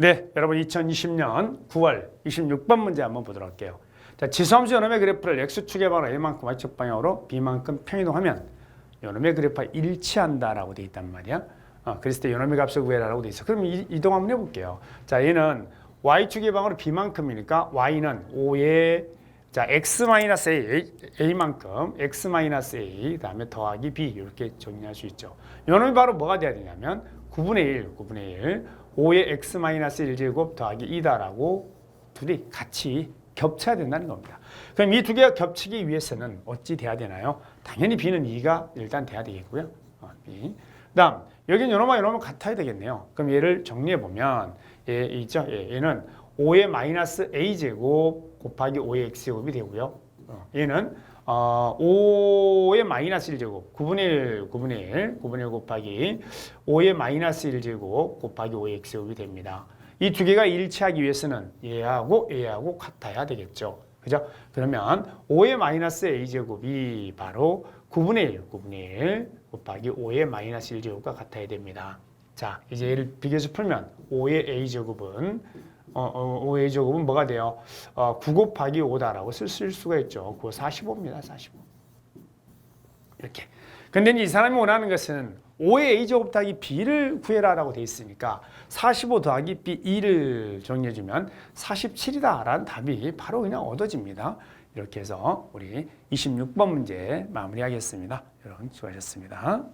네, 여러분 2020년 9월 26번 문제 한번 보도록 할게요. 자, 지수함수 연놈의 그래프를 x축의 방으로 a만큼 y축 방향으로 b만큼 평이동하면 연놈의 그래프와 일치한다라고 돼 있단 말이야. 어, 그랬을 때 연놈의 값을 구해라라고 돼 있어. 그럼 이, 이동 한번 해볼게요. 자, 얘는 y축의 방으로 b만큼이니까 y는 5의 자 x-a, a만큼 x-a 그다음에 더하기 b 이렇게 정리할 수 있죠. 요놈이 바로 뭐가 돼야 되냐면 9분의 1, 9분의 1, 5의 x-1제곱 더하기 2다라고 둘이 같이 겹쳐야 된다는 겁니다. 그럼 이 두 개가 겹치기 위해서는 어찌 돼야 되나요? 당연히 b는 2가 일단 돼야 되겠고요. 어, b. 그다음 여기는 요놈과 요놈은 같아야 되겠네요. 그럼 얘를 정리해 보면 얘 있죠. 얘, 얘는 5의 마이너스 a 제곱 곱하기 5의 x 제곱이 되고요. 어, 얘는 어, 5의 마이너스 1제곱 9분의 1 9분의 1 9분의 1 곱하기 5의 마이너스 1제곱 곱하기 5의 x 제곱이 됩니다. 이 두 개가 일치하기 위해서는 얘하고 얘하고 같아야 되겠죠. 그죠? 그러면 5의 마이너스 a 제곱이 바로 9분의 1 9분의 1 곱하기 5의 마이너스 1 제곱과 같아야 됩니다. 자, 이제 얘를 비교해서 풀면 5의 a 제곱은 어, 어, 5의 제곱은 뭐가 돼요? 어, 9 곱하기 5다라고 쓸, 쓸 수가 있죠. 그거 45입니다. 45. 이렇게. 근데 이 사람이 원하는 것은 5의 a 제곱 더하기 b를 구해라라고 돼 있으니까 45 더하기 b 2를 정리해주면 47이다 라는 답이 바로 그냥 얻어집니다. 이렇게 해서 우리 26번 문제 마무리하겠습니다. 여러분 수고하셨습니다.